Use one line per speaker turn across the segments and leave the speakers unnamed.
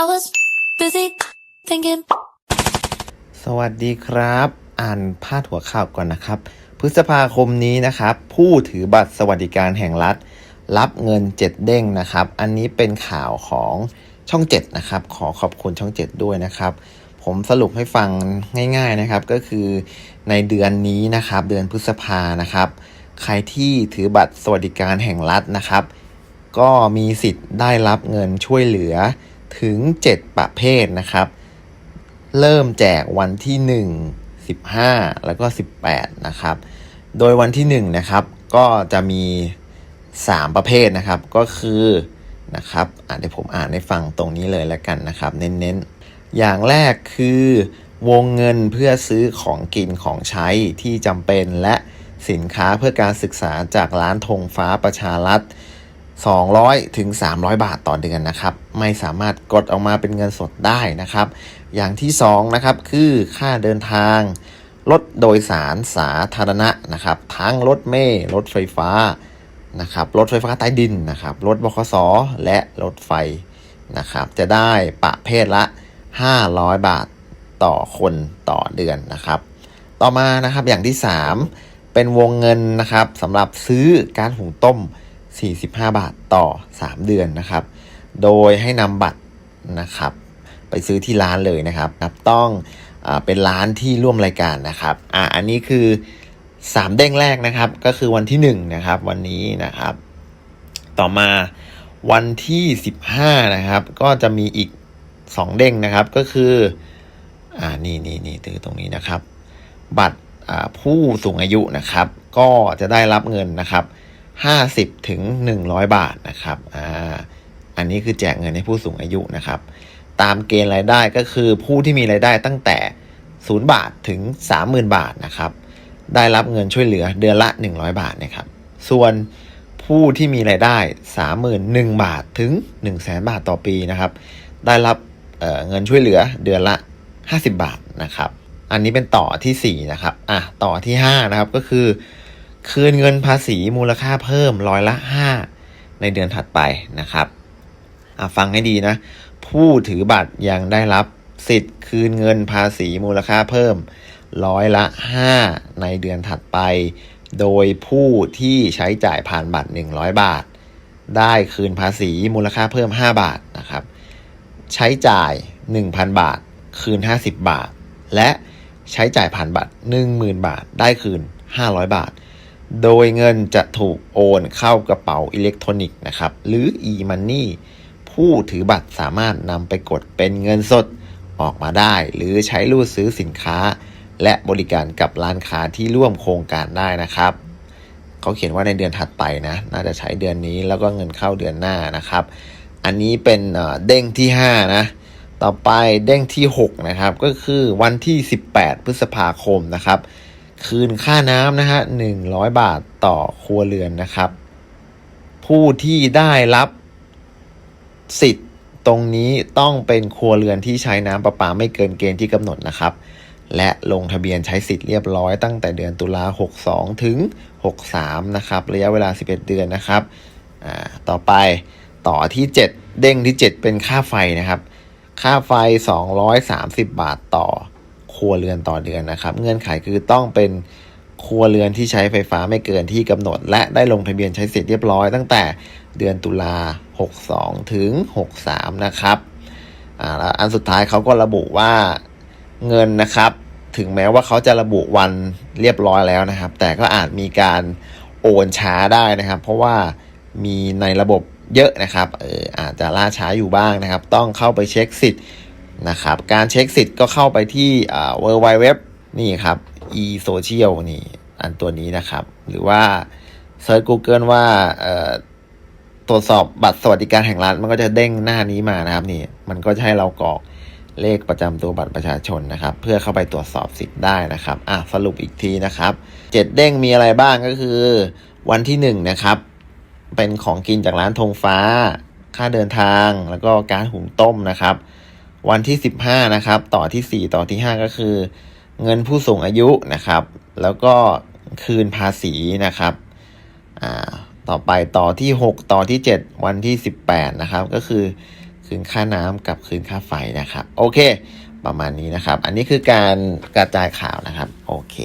I was busy thinking.
สวัสดีครับ อ่านพาดหัวข่าวก่อนนะครับ พฤษภาคมนี้นะครับ ผู้ถือบัตรสวัสดิการแห่งรัฐ รับเงิน7เด้งนะครับ อันนี้เป็นข่าวของช่อง7นะครับ ขอขอบคุณช่อง7ด้วยนะครับผมสรุปให้ฟังง่ายๆนะครับก็คือในเดือนนี้นะครับเดือนพฤษภานะครับ ใครที่ถือบัตรสวัสดิการแห่งรัฐนะครับ ก็มีสิทธิ์ได้รับเงินช่วยเหลือ ถึง 7 ประเภทนะครับ เริ่มแจกวันที่ 1 15 แล้วก็ 18 นะครับ โดยวันที่ 1 นะครับ ก็จะมี 3 ประเภทนะครับ ก็คือนะครับอะเดี๋ยวผมอ่านให้ฟังตรงนี้เลยแล้วกันนะครับ เน้นๆ อย่างแรกคือวงเงินเพื่อซื้อของกินของใช้ที่จำเป็นและสินค้าเพื่อการศึกษาจากร้านธงฟ้าประชารัฐ 200 ถึง 300 บาทต่อเดือนนะครับ ไม่สามารถกดออกมาเป็นเงินสดได้นะครับ อย่างที่2นะครับคือค่าเดินทาง รถโดยสารสาธารณะนะครับ ทั้งรถเมล์รถไฟฟ้านะครับ รถไฟฟ้าใต้ดินนะครับ รถบขสและรถไฟนะครับ จะได้ประเภทละ 500 บาทต่อคนต่อเดือนนะครับ ต่อมานะครับอย่างที่ 3 เป็นวงเงินนะครับสำหรับซื้อการหุงต้ม 45 บาทต่อ 3 เดือนนะครับ โดยให้นำบัตรนะครับ ไปซื้อที่ร้านเลยนะครับนับต้องอเป็นร้านที่ร่วมรายการนะครับอ่าอันนี้คือ 3 เด้งแรกนะครับ ก็คือวันที่ 1 นะครับ วันนี้นะครับ ต่อมาวันที่ 15 นะครับ ก็จะมีอีก 2 เด้งนะครับก็คืออ่านี่นี่นี่ตือตรงนี้นะครับ บัตรผู้สูงอายุนะครับ ก็จะได้รับเงินนะครับ 50ถึง100 บาทนะครับอ่าอันนี้คือแจกเงินให้ผู้สูงอายุนะครับ ตามเกณฑ์รายได้ก็คือผู้ที่มีรายได้ตั้งแต่ 0 บาทถึง 30,000 บาทนะครับ ได้รับเงินช่วยเหลือเดือนละ 100 บาทนะครับ ส่วนผู้ที่มีรายได้ 31,000 บาทถึง 100,000 บาทต่อปีนะครับ ได้รับเเงินช่วยเหลือเดือนละ 50 บาทนะครับ อันนี้เป็นต่อทีสี่4 นะครับ อะ ต่อที่ 5 นะครับ ก็คือ คืนเงินภาษีมูลค่าเพิ่มร้อยละ 5 ในเดือนถัดไปนะครับฟังให้ดีนะ ผู้ถือบัตรยังได้รับสิทธิ์คืนเงินภาษีมูลค่าเพิ่มร้อยละ 5 ในเดือนถัดไป โดยผู้ที่ใช้จ่ายผ่านบัตร 100 บาท ได้คืนภาษีมูลค่าเพิ่ม 5 บาทนะครับ ใช้จ่าย 1,000 บาท คืน 50 บาท และใช้จ่ายผ่านบัตร 10,000 บาท ได้คืน 500 บาท โดยเงินจะถูกโอนเข้ากระเป๋าอิเล็กทรอนิกส์นะครับ หรือ e-money ผู้ถือบัตรสามารถนำไปกดเป็นเงินสดออกมาได้ หรือใช้รูดซื้อสินค้า และบริการกับร้านค้าที่ร่วมโครงการได้นะครับ เขาเขียนว่าในเดือนถัดไปนะ น่าจะใช้เดือนนี้แล้วก็เงินเข้าเดือนหน้านะครับ อันนี้เป็นเด้งที่ 5 นะ ต่อไปเด้งที่ 6 นะครับ ก็คือวันที่ 18 พฤษภาคมนะครับ คืนค่าน้ำนะฮะ100บาทต่อครัวเรือนนะครับ ผู้ที่ได้รับสิทธิ์ตรงนี้ต้องเป็นครัวเรือนที่ใช้น้ำประปาไม่เกินเกณฑ์ที่กำหนดนะครับ และลงทะเบียนใช้สิทธิ์เรียบร้อยตั้งแต่เดือนตุลา62 ถึง 63 นะครับ ระยะเวลา 11 เดือนนะครับอ่าต่อไปต่อที่ 7 เด้งที่ 7 เป็นค่าไฟนะครับ ค่าไฟ 230 บาทต่อ ครัวเรือนต่อเดือนนะครับ เงื่อนไขคือต้องเป็นครัวเรือนที่ใช้ไฟฟ้าไม่เกินที่กำหนด และได้ลงทะเบียนใช้สิทธิ์เรียบร้อยตั้งแต่เดือนตุลา 62 ถึง 63 นะครับอ่าอันสุดท้ายเขาก็ระบุว่าเงินนะครับถึงแม้ว่าเขาจะระบุวันเรียบร้อยแล้วนะครับ แต่ก็อาจมีการโอนช้าได้นะครับ เพราะว่ามีในระบบเยอะนะครับเอออาจจะล่าช้าอยู่บ้างนะครับ ต้องเข้าไปเช็คสิทธิ์ นะครับ การเช็คสิทธิ์ก็เข้าไปที่อ่า w w w นี่ครับ e social นี่อันตัวนี้นะครับ หรือว่าเซิร์ช Google ว่าเอ่อตรวจสอบบัตรสวัสดิการแห่งรัฐมันก็จะเด้งหน้านี้มานะครับนี่ มันก็จะให้เรากรอกเลขประจำตัวบัตรประชาชนนะครับ เพื่อเข้าไปตรวจสอบสิทธิ์ได้นะครับอะสรุปอีกทีนะครับเจ็ดเด้งมีอะไรบ้างก็คือ วันที่หนึ่งนะครับ เป็นของกินจากร้านธงฟ้า ค่าเดินทางแล้วก็การหุงต้มนะครับ วันที่ 15 นะครับ ต่อที่ 4 ต่อที่ 5 ก็คือ เงินผู้สูงอายุนะครับ แล้วก็คืนภาษีนะครับอ่าต่อไปต่อที่ 6 ต่อที่ 7 วันที่ 18 นะครับ ก็คือคืนค่าน้ำกับคืนค่าไฟนะครับ โอเค ประมาณนี้นะครับ อันนี้คือการกระจายข่าวนะครับ โอเค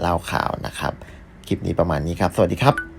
เล่าข่าวนะครับ คลิปนี้ประมาณนี้ครับ สวัสดีครับ